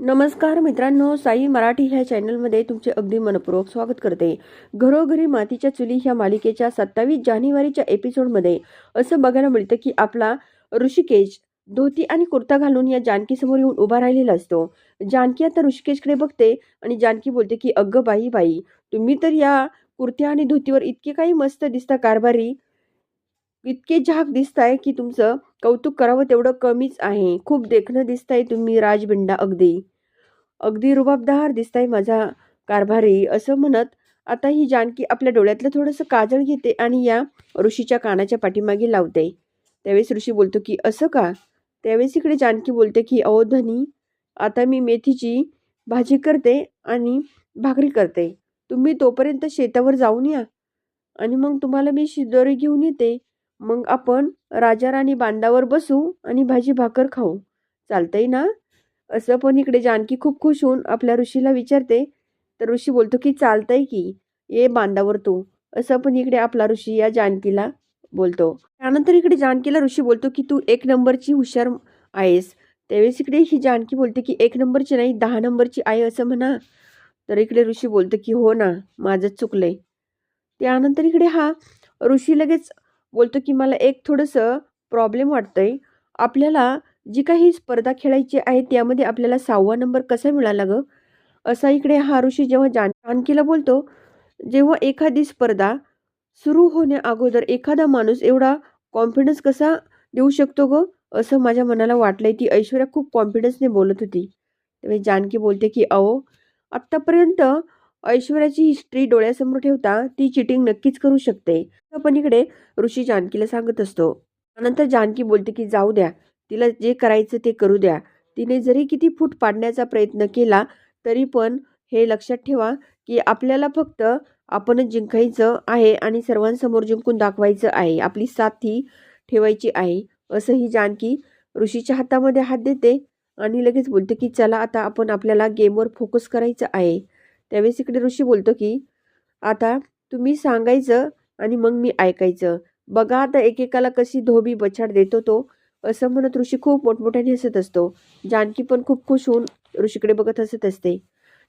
नमस्कार मित्रांनो साई मराठी ह्या चॅनलमध्ये तुमचे अगदी मनपूर्वक स्वागत करते. घरोघरी मातीच्या चुली ह्या मालिकेच्या सत्तावीस जानेवारीच्या एपिसोडमध्ये असं बघायला मिळतं की आपला ऋषिकेश धोती आणि कुर्ता घालून या जानकीसमोर येऊन उभा राहिलेला असतो. जानकी आता ऋषिकेशकडे बघते आणि जानकी बोलते की अगं बाई बाई तुम्ही तर या कुर्त्या आणि धोतीवर इतके काही मस्त दिसता कारभारी. इतके झाक दिसताय की तुमचं कौतुक करावं तेवढं कमीच आहे. खूप देखणं दिसताय तुम्ही राजबिंडा अगदी. अगदी रुबाबदार दिसताय माझा कारभारी असं म्हणत आता ही जानकी आपल्या डोळ्यातलं थोडंसं काजळ घेते आणि या ऋषीच्या कानाच्या पाठीमागे लावते. त्यावेळेस ऋषी बोलतो की असं का? त्यावेळेस इकडे जानकी बोलते की अहो धनी आता मी मेथीची भाजी करते आणि भाकरी करते. तुम्ही तोपर्यंत शेतावर जाऊन या आणि मग तुम्हाला मी शिदोरी घेऊन येते. मग आपण राजा राणी बांधावर बसू आणि भाजी भाकर खाऊ. चालतंय ना? असं पण इकडे जानकी खूप खुश होऊन आपल्या ऋषीला विचारते. तर ऋषी बोलतो की चालतंय की. ये बांधावर तू. असं पण इकडे आपला ऋषी या जानकीला बोलतो. त्यानंतर इकडे जानकीला ऋषी बोलतो की तू एक नंबरची हुशार आहेस. त्यावेळेस इकडे ही जानकी बोलते की एक नंबरची नाही दहा नंबरची आहे असं म्हणा. तर इकडे ऋषी बोलतो की हो ना माझंच चुकलंय. त्यानंतर इकडे हा ऋषी लगेच बोलतो की मला एक थोडंसं प्रॉब्लेम वाटतंय. आपल्याला जी काही स्पर्धा खेळायची आहे त्यामध्ये आपल्याला सहावा नंबर कसा मिळाला गं? असा इकडे हा ऋषी जेव्हा जान जानकीला बोलतो जेव्हा एखादी स्पर्धा सुरू होण्या अगोदर एखादा माणूस एवढा कॉन्फिडन्स कसा देऊ शकतो ग? असं माझ्या मनाला वाटलंय. ती ऐश्वर्या खूप कॉन्फिडन्सने बोलत होती. त्यावेळी जानकी बोलते की अहो आत्तापर्यंत ऐश्वर्याची हिस्ट्री डोळ्यासमोर ठेवता ती चिटिंग नक्कीच करू शकते. आपण इकडे ऋषी जानकीला सांगत असतो. त्यानंतर जानकी बोलते की जाऊ द्या. तिला जे करायचं ते करू द्या. तिने जरी किती फूट पाडण्याचा प्रयत्न केला तरी पण हे लक्षात ठेवा की आपल्याला फक्त आपणच जिंकायचं आहे आणि सर्वांसमोर जिंकून दाखवायचं आहे. आपली साथी ठेवायची आहे. असं ही जानकी ऋषीच्या हातामध्ये हात देते आणि लगेच बोलते की चला आता आपण आपल्याला गेमवर फोकस करायचं आहे. त्यावेळेस इकडे ऋषी बोलतो की आता तुम्ही सांगायचं आणि मग मी ऐकायचं. बघा आता एकेकाला कशी धोबी बछाड देतो तो. असं म्हणत ऋषी खूप मोठमोठ्याने हसत असतो. जानकी पण खूप खुश होऊन ऋषीकडे बघत हसत असते.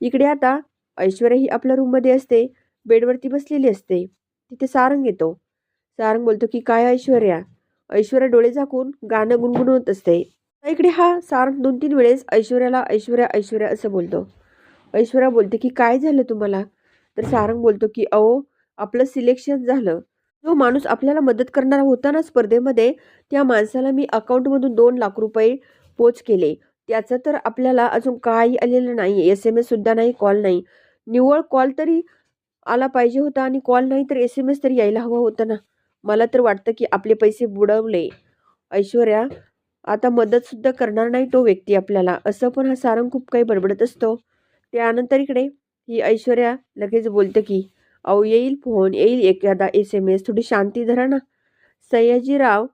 इकडे आता ऐश्वर्या ही आपल्या रूममध्ये असते. बेडवरती बसलेली असते. तिथे सारंग येतो. सारंग बोलतो की काय ऐश्वर्या? ऐश्वर्या डोळे झाकून गाणं गुणगुणवत असते. इकडे हा सारंग दोन तीन वेळेस ऐश्वर्याला ऐश्वर्या ऐश्वर्या असं बोलतो. ऐश्वर्या बोलते की काय झालं तुम्हाला? तर सारंग बोलतो की अहो आपलं सिलेक्शन झालं. जो माणूस आपल्याला मदत करणारा होता ना स्पर्धेमध्ये त्या माणसाला मी अकाउंटमधून दोन लाख रुपये पोच केले. त्याचं तर आपल्याला अजून काही आलेलं नाही एस एम एससुद्धा नाही कॉल नाही. निव्वळ कॉल तरी आला पाहिजे होता आणि कॉल नाही तर एस एम एस तरी यायला हवा होता ना. मला तर वाटतं की आपले पैसे बुडवले. ऐश्वर्या आता मदतसुद्धा करणार नाही तो व्यक्ती आपल्याला. असं पण हा सारंग खूप काही बडबडत असतो. त्यानंतर इकडे ही ऐश्वर्या लगेच बोलतं की अहो येईल फोन येईल एखादा एस एम एस थोडी शांती धरा ना. सयाजीराव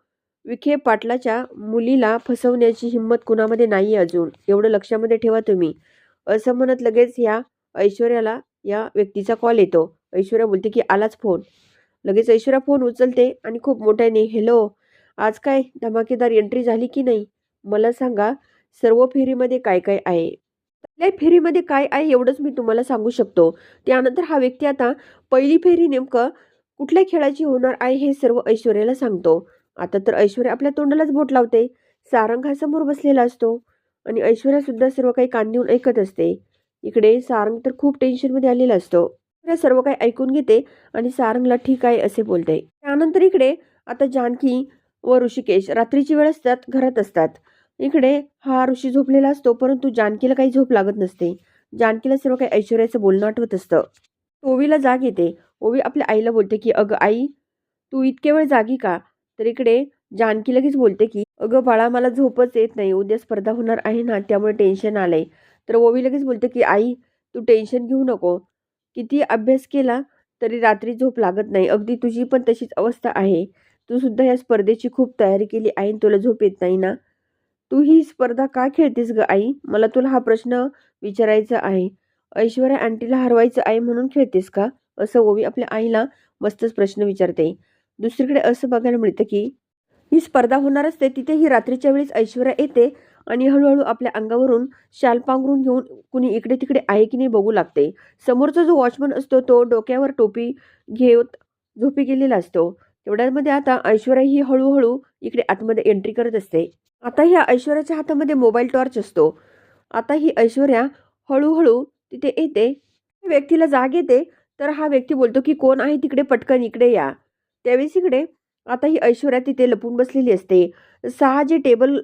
विखे पाटलाच्या मुलीला फसवण्याची हिंमत कुणामध्ये नाही अजून. एवढं लक्षामध्ये ठेवा तुम्ही. असं म्हणत लगेच ह्या ऐश्वर्याला या व्यक्तीचा कॉल येतो. ऐश्वर्या बोलते की आलाच फोन लगेच ऐश्वर्या फोन उचलते आणि खूप मोठ्याने हॅलो आज काय धमाकेदार एंट्री झाली की नाही? मला सांगा सर्व फेरीमध्ये काय काय आहे? पहिल्या फेरीमध्ये काय आहे एवढंच मी तुम्हाला सांगू शकतो. त्यानंतर हा व्यक्ती आता पहिली फेरी नेमकं कुठल्या खेळाची होणार आहे हे सर्व ऐश्वर्याला सांगतो. आता तर ऐश्वर्या आपल्या तोंडालाच बोट लावते. सारंग हा समोर बसलेला असतो आणि ऐश्वर्या सुद्धा सर्व काही कान देऊन ऐकत असते. इकडे सारंग तर खूप टेन्शनमध्ये आलेला असतो. सर्व काही ऐकून घेते आणि सारंगला ठीक आहे असे बोलते. त्यानंतर इकडे आता जानकी व ऋषिकेश रात्रीची वेळ असतात घरात असतात. इकडे हा ऋषी झोपलेला असतो परंतु जानकीला काही झोप लागत नसते. जानकीला सर्व काही ऐश्वर्याचं बोलणं आठवत असतं. ओवीला जाग येते. ओवी आपल्या आईला बोलते की अगं आई तू इतके वेळ जागी का? तर इकडे जानकी लगेच बोलते की अगं बाळा मला झोपच येत नाही. उद्या स्पर्धा होणार आहे ना त्यामुळे टेन्शन आलंय. तर ओवी लगेच बोलते की आई तू टेन्शन घेऊ नको. किती अभ्यास केला तरी रात्री झोप लागत नाही. अगदी तुझी पण तशीच अवस्था आहे. तू सुद्धा या स्पर्धेची खूप तयारी केली आहे आणि तुला झोप येत नाही ना? तू ही स्पर्धा का खेळतेस ग आई? मला तुला हा प्रश्न विचारायचा आहे. ऐश्वर्या आंटीला हरवायचं आहे म्हणून खेळतेस का? असं ओवी आपल्या आईला मस्तच प्रश्न विचारते. दुसरीकडे असं बघायला मिळतं की ही स्पर्धा होणार असते तिथे ही रात्रीच्या वेळेस ऐश्वर्या येते आणि हळूहळू आपल्या अंगावरून शाल पांघरून घेऊन कुणी इकडे तिकडे आहे की नाही बघू लागते. समोरचा जो वॉचमन असतो तो डोक्यावर टोपी घेत झोपी गेलेला असतो. तेवढ्यामध्ये आता ऐश्वर्या ही हळूहळू इकडे आतमध्ये एंट्री करत असते. आता ह्या ऐश्वर्याच्या हातामध्ये मोबाईल टॉर्च असतो. आता ही ऐश्वर्या हळूहळू तिथे येते. व्यक्तीला जाग येते. तर हा व्यक्ती बोलतो की कोण आहे तिकडे? पटकन इकडे या. त्यावेळेस इकडे आता ही ऐश्वर्या तिथे लपून बसलेली असते. सहा जे टेबल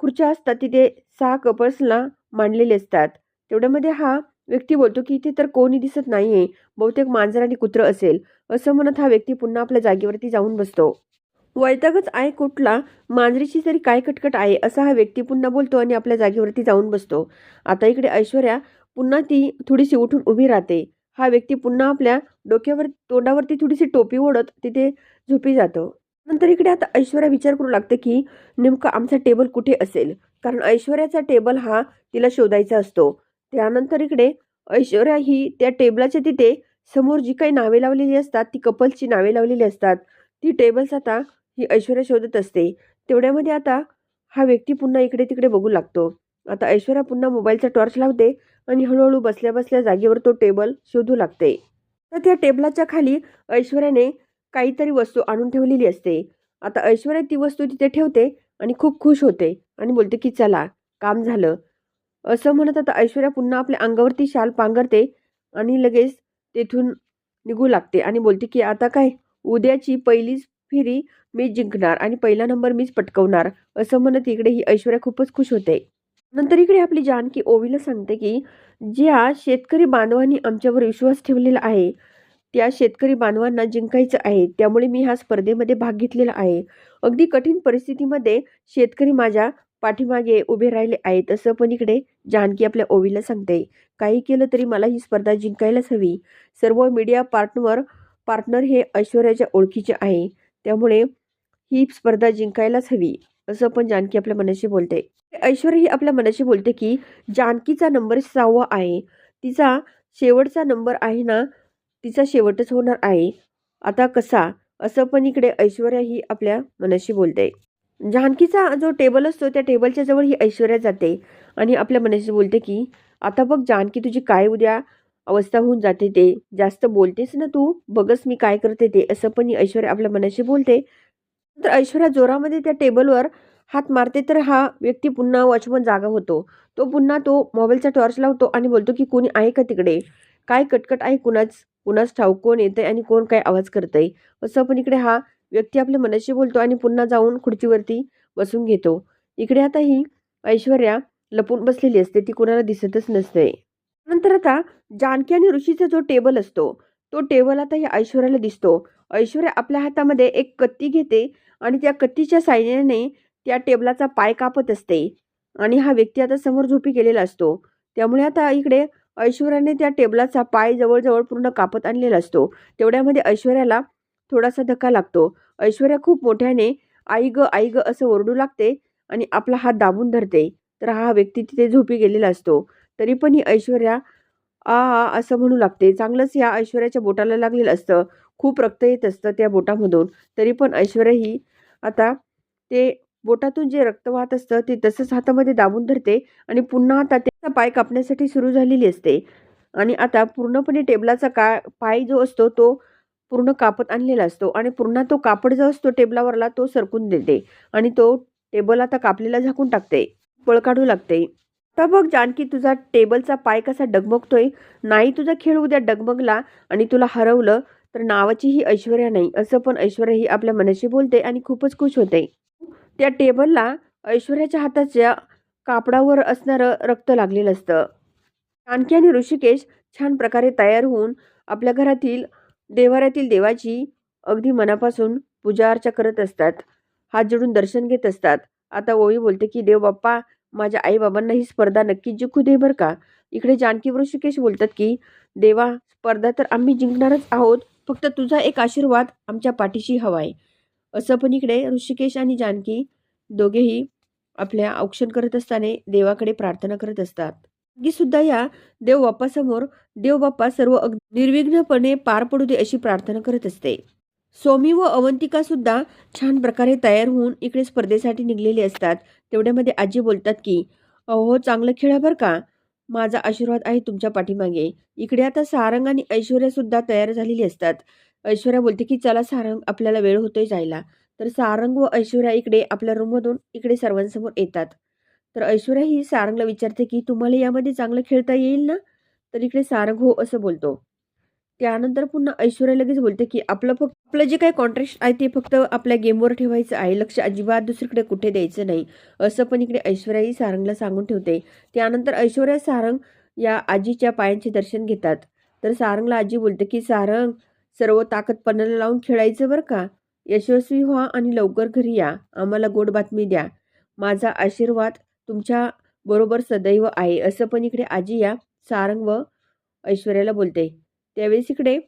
खुर्च्या असतात तिथे सहा कपल्सला मांडलेले असतात. तेवढ्यामध्ये हा व्यक्ती बोलतो की इथे तर कोणी दिसत नाही आहे बहुतेक मांजर आणि कुत्रं असेल. असं म्हणत हा व्यक्ती पुन्हा आपल्या जागेवरती जाऊन बसतो. वैतागच आहे कुठला? मांजरीची तरी काय कटकट आहे? असा हा व्यक्ती पुन्हा बोलतो आणि आपल्या जागेवरती जाऊन बसतो. आता इकडे ऐश्वर्या पुन्हा ती थोडीशी उठून उभी राहते. हा व्यक्ती पुन्हा आपल्या डोक्यावर तोंडावरती थोडीशी टोपी ओढत तिथे झोपी जातो. नंतर इकडे आता ऐश्वर्या विचार करू लागते की नेमका आमचा टेबल कुठे असेल? कारण ऐश्वर्याचा टेबल हा तिला शोधायचा असतो. त्यानंतर इकडे ऐश्वर्या ही त्या टेबलाच्या तिथे समोर जी काही नावे लावलेली असतात ती कपल्सची नावे लावलेली असतात ती टेबल्स आता ही ऐश्वर्या शोधत असते. तेवढ्यामध्ये आता हा व्यक्ती पुन्हा इकडे तिकडे बघू लागतो. आता ऐश्वर्या पुन्हा मोबाईलचा टॉर्च लावते आणि हळूहळू बसल्या बसल्या जागेवर तो टेबल शोधू लागते. तर त्या टेबलाच्या खाली ऐश्वर्याने काहीतरी वस्तू आणून ठेवलेली असते. आता ऐश्वर्या ती वस्तू तिथे ठेवते आणि खूप खुश होते आणि बोलते की चला काम झालं. असं म्हणत आता ऐश्वर्या पुन्हा आपल्या अंगावरती शाल पांघरते आणि लगेच तेथून निघू लागते आणि बोलते की आता काय? उद्याची पहिलीच फेरी मी जिंकणार आणि पहिला नंबर मीच पटकवणार असं म्हणत इकडे ही ऐश्वर्या खूपच खुश होते. नंतर इकडे आपली जानकी ओवीला सांगते की ज्या शेतकरी बांधवांनी आमच्यावर विश्वास ठेवलेला आहे त्या शेतकरी बांधवांना जिंकायचं आहे त्यामुळे मी ह्या स्पर्धेमध्ये भाग घेतलेला आहे. अगदी कठीण परिस्थितीमध्ये शेतकरी माझ्या पाठीमागे उभे राहिले आहेत असं पण इकडे जानकी आपल्या ओवीला सांगते. काही केलं तरी मला ही स्पर्धा जिंकायलाच हवी. सर्व मीडिया पार्टनर पार्टनर हे ऐश्वर्याच्या ओळखीचे आहे त्यामुळे ही स्पर्धा जिंकायलाच हवी. असं पण जानकी आपल्या मनाशी बोलते. ऐश्वर्या ही आपल्या मनाशी बोलते की जानकीचा नंबर सहावा आहे. तिचा शेवटचा नंबर आहे ना तिचा शेवटच होणार आहे. आता कसा? असं पण इकडे ऐश्वर्या ही आपल्या मनाशी बोलते. जानकीचा जो टेबल असतो त्या टेबलच्या जवळ ही ऐश्वर्या जाते आणि आपल्या मनाशी बोलते की आता बघ जानकी तुझी काय उद्या अवस्था होऊन जाते ते. जास्त बोलतेस ना तू बघस मी काय करते ते. असं पण ही ऐश्वर्या आपल्या मनाशी बोलते. तर ऐश्वर्या जोरामध्ये त्या टेबलवर हात मारते तर हा व्यक्ती पुन्हा वॉचमन जागा होतो. तो पुन्हा तो मोबाईलचा टॉर्च लावतो आणि बोलतो की कोणी आहे का तिकडे? काय कटकट आहे कुणाच कुणाच ठाऊक? कोण येतंय आणि कोण काय आवाज करतंय? असं पण इकडे हा व्यक्ती आपल्या मनाशी बोलतो आणि पुन्हा जाऊन खुर्चीवरती बसून घेतो. इकडे आता ही ऐश्वर्या लपून बसलेली असते ती कुणाला दिसतच नसते. नंतर आता जानकी आणि ऋषीचा जो टेबल असतो तो टेबल आता या ऐश्वर्याला दिसतो. ऐश्वर्या आपल्या हातामध्ये एक कत्ती घेते आणि त्या कत्तीच्या साह्याने त्या टेबलाचा पाय कापत असते. आणि हा व्यक्ती आता समोर झोपी गेलेला असतो. त्यामुळे आता इकडे ऐश्वर्याने त्या टेबलाचा पाय जवळजवळ पूर्ण कापत आणलेला असतो. तेवढ्यामध्ये ऐश्वर्याला थोडासा धक्का लागतो. ऐश्वर्या खूप मोठ्याने आई ग आई ग असं ओरडू लागते आणि आपला हात दाबून धरते. तर हा व्यक्ती तिथे झोपी गेलेला असतो. तरी पण ही ऐश्वर्या आ आ असं म्हणू लागते. चांगलंच या ऐश्वर्याच्या बोटाला लागलेलं असतं. खूप रक्त येत असतं त्या बोटामधून. तरी पण ऐश्वर्या ही आता ते बोटातून जे रक्त वाहत असतं ते तसंच हातामध्ये दाबून धरते आणि पुन्हा आता त्याचा पाय कापण्यासाठी सुरू झालेली असते. आणि आता पूर्णपणे टेबलाचा का पाय जो असतो तो पूर्ण कापत आणलेला असतो आणि पुन्हा तो कापड जो असतो टेबलावरला तो सरकून देते आणि तो टेबल आता कापलेला झाकून टाकते. पळ काढू लागते. आता बघ जानकी तुझा टेबलचा पाय कसा डगमगतोय. नाही तुझा खेळ उद्या डगमगला आणि तुला हरवलं तर नावाची ही ऐश्वर्या नाही असं पण ऐश्वर्या ही आपल्या मनाशी बोलते आणि खूपच खुश होते. त्या टेबलला ऐश्वर्याच्या हाताच्या कापडावर असणारं रक्त लागलेलं असतं. आणखी आणि ऋषिकेश छान प्रकारे तयार होऊन आपल्या घरातील देवाऱ्यातील देवाची अगदी मनापासून पूजा अर्चा करत असतात. हात जोडून दर्शन घेत असतात. आता ओवी बोलते की देव बाप्पा माझ्या आईबाबांना ही स्पर्धा नक्कीच जिंकू दे बरं का? इकडे जानकी ऋषिकेश बोलतात की देवा स्पर्धा तर आम्ही जिंकणारच आहोत फक्त तुझा एक आशीर्वाद आमच्या पाठीशी हवा आहे. असं पण इकडे ऋषिकेश आणि जानकी दोघेही आपल्या औक्षण करत असताना देवाकडे प्रार्थना करत असतात. ही सुद्धा या देवबाप्पासमोर देवबाप्पा सर्व निर्विघ्नपणे पार पडू दे अशी प्रार्थना करत असते. सोमी व अवंतिका सुद्धा छान प्रकारे तयार होऊन इकडे स्पर्धेसाठी निघलेले असतात. तेवढ्यामध्ये आजी बोलतात की अहो चांगलं खेळा बरं का? माझा आशीर्वाद आहे तुमच्या पाठीमागे. इकडे आता सारंग आणि ऐश्वर्यासुद्धा तयार झालेली असतात. ऐश्वर्या बोलते की चला सारंग आपल्याला वेळ होतोय जायला. तर सारंग व ऐश्वर्या इकडे आपल्या रूममधून इकडे सर्वांसमोर येतात. तर ऐश्वर्या ही सारंगला विचारते की तुम्हाला यामध्ये चांगलं खेळता येईल ना? तर इकडे सारंग हो असं बोलतो. त्यानंतर पुन्हा ऐश्वर्या लगेच बोलते की आपलं फक्त आपलं जे काही कॉन्ट्रॅक्ट आहे ते फक्त आपल्या गेमवर ठेवायचं आहे. लक्ष अजिबात दुसरीकडे कुठे द्यायचं नाही. असं पण इकडे ऐश्वर्याही सारंगला सांगून ठेवते. त्यानंतर ऐश्वर्या सारंग या आजीच्या पायांचे दर्शन घेतात. तर सारंगला आजी बोलते की सारंग सर्व ताकद पणाला लावून खेळायचं बरं का? यशस्वी व्हा आणि लवकर घरी या. आम्हाला गोड बातमी द्या. माझा आशीर्वाद तुमच्या बरोबर सदैव आहे. असं पण इकडे आजी या सारंग व ऐश्वर्याला बोलते. त्यावेळेस इकडे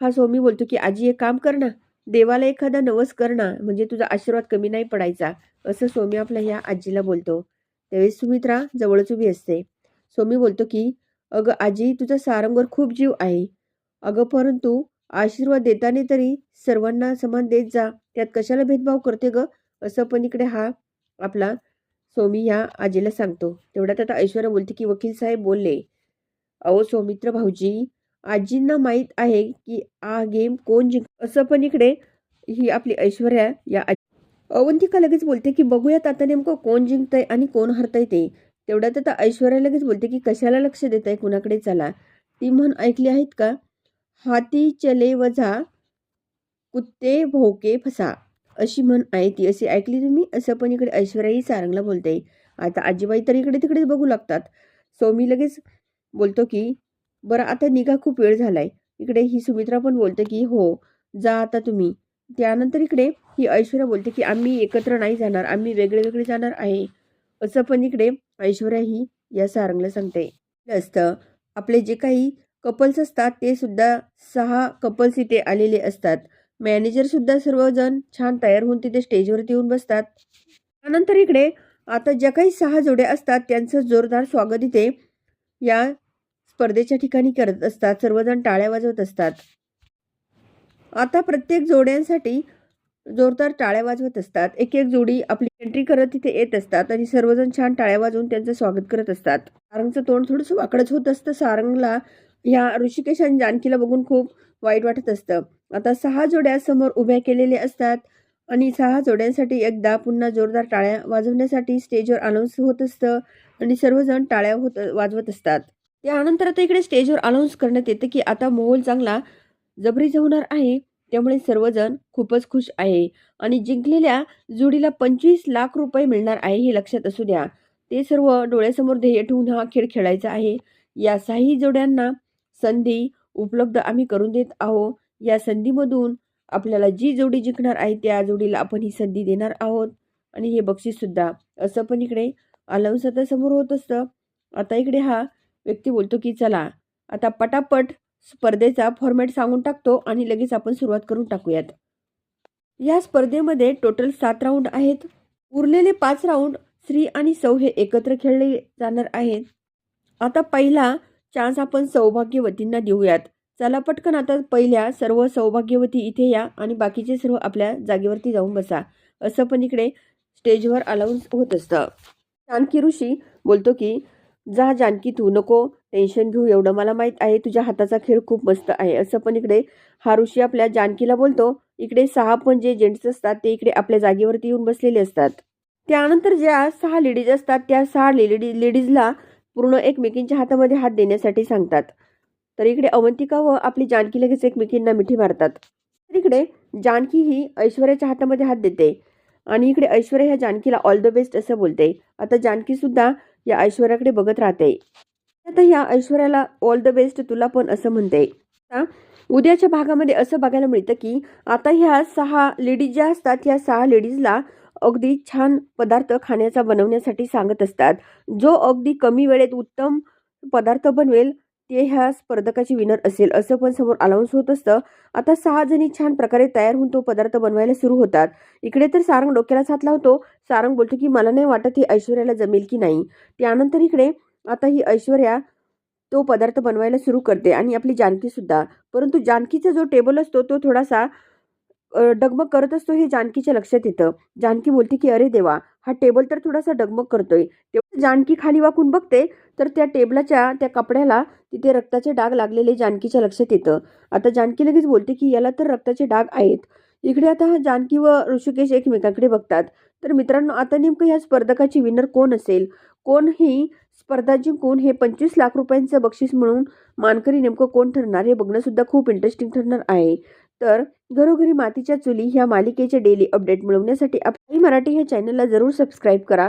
हा स्वामी बोलतो की आजी एक काम कर ना. देवाला एखादा नवस कर ना. म्हणजे तुझा आशीर्वाद कमी नाही पडायचा. असं स्वामी आपल्या ह्या आजीला बोलतो. त्यावेळेस सुमित्रा जवळच उभी असते. स्वामी बोलतो की अगं आजी तुझा सारंगवर खूप जीव आहे. अगं परंतु आशीर्वाद देताना तरी सर्वांना समान देत जा. त्यात कशाला भेदभाव करते ग? असं पण इकडे हा आपला स्वामी ह्या आजीला सांगतो. तेवढ्यात आता ऐश्वर्या बोलते की वकील साहेब बोलले. अहो सौमित्र भाऊजी आजींना माहीत आहे की हा गेम कोण जिंक असं पण इकडे ही आपली ऐश्वर्या या आजी अवंतिका लगेच बोलते की बघूयात आता नेमकं कोण जिंकतंय आणि कोण हरतंय ते. तेवढ्यात आता ऐश्वर्या लगेच बोलते की कशाला लक्ष देत आहे कुणाकडे? चला. ती म्हण ऐकली आहेत का? हाती चले वजा कुत्ते भोके फसा. अशी म्हण आहे ती. अशी ऐकली तुम्ही? असं पण इकडे ऐश्वर्याही सारंगला बोलते. आता आजीबाई तर इकडे तिकडेच बघू लागतात. सौमी लगेच बोलतो की बरं आता निघा खूप वेळ झालाय. इकडे ही सुमित्रा पण बोलते की हो जा आता तुम्ही. त्यानंतर इकडे ही ऐश्वर्या बोलते की आम्ही एकत्र नाही जाणार आम्ही वेगळे वेगळे जाणार आहे. असं पण इकडे ऐश्वर्या ही या सारंगला सांगते. असतं आपले जे काही कपल्स असतात ते सुद्धा सहा कपल्स इथे आलेले असतात. मॅनेजर सुद्धा सर्वजण छान तयार होऊन तिथे स्टेजवरती येऊन बसतात. त्यानंतर इकडे आता ज्या काही सहा जोड्या असतात त्यांचं जोरदार स्वागत इथे या स्पर्धेच्या ठिकाणी करत असतात सर्वजण टाळ्या वाजवत असतात. आता प्रत्येक जोड्यांसाठी जोरदार टाळ्या वाजवत असतात. एक एक जोडी आपली एंट्री करत तिथे येत असतात आणि सर्वजण छान टाळ्या वाजवून त्यांचं स्वागत करत असतात. सारंगचं तोंड थोडंसं वाकडच होत असतं. सारंगला ह्या ऋषिकेश आणि जानकीला बघून खूप वाईट वाटत असतं. आता सहा जोड्या समोर उभ्या केलेल्या असतात आणि सहा जोड्यांसाठी एकदा पुन्हा जोरदार टाळ्या वाजवण्यासाठी स्टेजवर अनाऊन्स होत असतं आणि सर्वजण टाळ्या होत वाजवत असतात. त्यानंतर आता इकडे स्टेजवर अनाऊन्स करण्यात येतं की आता मोहोल चांगला जबरीचा होणार आहे. त्यामुळे सर्वजण खूपच खुश आहे. आणि जिंकलेल्या जोडीला पंचवीस लाख रुपये मिळणार आहे हे लक्षात असू द्या. ते सर्व डोळ्यासमोर ध्येय ठेवून हा खेळ खेळायचा आहे. या साही जोड्यांना संधी उपलब्ध आम्ही करून देत आहोत. या संधीमधून आपल्याला जी जोडी जिंकणार आहे त्या जोडीला आपण ही संधी देणार आहोत. आणि हे बक्षीससुद्धा असं पण इकडे अलाउन्स आता समोर होत असतं. आता इकडे हा व्यक्ती बोलतो की चला आता पटापट स्पर्धेचा फॉर्मॅट सांगून टाकतो आणि लगेच आपण सुरुवात करून टाकूयात. या स्पर्धेमध्ये टोटल सात राऊंड आहेत. उरलेले पाच राऊंड श्री आणि सौ हे एकत्र खेळले जाणार आहेत. आता पहिला चान्स आपण सौभाग्यवतींना देऊयात. चला पटकन आता पहिल्या सर्व सौभाग्यवती इथे या आणि बाकीचे सर्व आपल्या जागेवरती जाऊन बसा. असं पण इकडे स्टेजवर अलाउन्स होत असतं. जानकी ऋषी बोलतो की जा जानकी तू नको टेन्शन घेऊ एवढं मला माहीत आहे तुझ्या हाताचा खेळ खूप मस्त आहे. असं पण इकडे हा ऋषी आपल्या जानकीला बोलतो. इकडे सहा पण जे जेंट्स असतात ते इकडे आपल्या जागेवरती येऊन बसलेले असतात. त्यानंतर ज्या सहा लेडीज असतात त्या सहा लेडी लेडीजला पूर्ण एकमेकींच्या हातामध्ये हात देण्यासाठी सांगतात. तर इकडे अवंतिका व आपली जानकी लगेच एकमेकींना मिठी मारतात. तर इकडे जानकी ही ऐश्वर्याच्या हातामध्ये हात देते आणि इकडे ऐश्वर्या ह्या जानकीला ऑल द बेस्ट असं बोलते. आता जानकी सुद्धा या ऐश्वर्याकडे बघत राहते. आता ह्या ऐश्वर्याला ऑल द बेस्ट तुला पण असं म्हणते. उद्याच्या भागामध्ये असं बघायला मिळतं की आता ह्या सहा लेडीज ज्या असतात ह्या सहा लेडीजला अगदी छान पदार्थ खाण्याचा बनवण्यासाठी सांगत असतात. जो अगदी कमी वेळेत उत्तम पदार्थ बनवेल ते ह्या स्पर्धकाची विनर असेल असं पण समोर अलाउन्स होत असतं. आता सहा जणी छान प्रकारे तयार होऊन तो पदार्थ बनवायला सुरू होतात. इकडे तर सारंग डोक्याला साथ लावतो. सारंग बोलतो की मला नाही वाटत ही ऐश्वर्याला जमेल की नाही. त्यानंतर इकडे आता ही ऐश्वर्या तो पदार्थ बनवायला सुरू करते आणि आपली जानकी सुद्धा. परंतु जानकीचा जो टेबल असतो तो थोडासा डगमग करत असतो हे जानकीच्या लक्षात येतं. जानकी बोलते की अरे देवा हा टेबल तर थोडासा डगमग करतोय. तेव्हा जानकी खाली वाकून बघते तर त्या टेबलाच्या त्या कपड्याला तिथे रक्ताचे डाग लागलेले जानकीच्या लक्षात येतं. आता जानकी लगेच बोलते की याला तर रक्ताचे डाग आहेत. इकडे आता जानकी व ऋषिकेश एकमेकांकडे बघतात. तर मित्रांनो आता नेमकं या स्पर्धकाची विनर कोण असेल? कोण ही स्पर्धा जिंकून हे पंचवीस लाख रुपयांचं बक्षीस म्हणून मानकरी नेमकं कोण ठरणार? हे बघणंसुद्धा खूप इंटरेस्टिंग ठरणार आहे. तर घरोघरी मातीच्या चुली ह्या मालिकेचे डेली अपडेट मिळवण्यासाठी आपली मराठी ह्या चॅनलला जरूर सबस्क्राईब करा.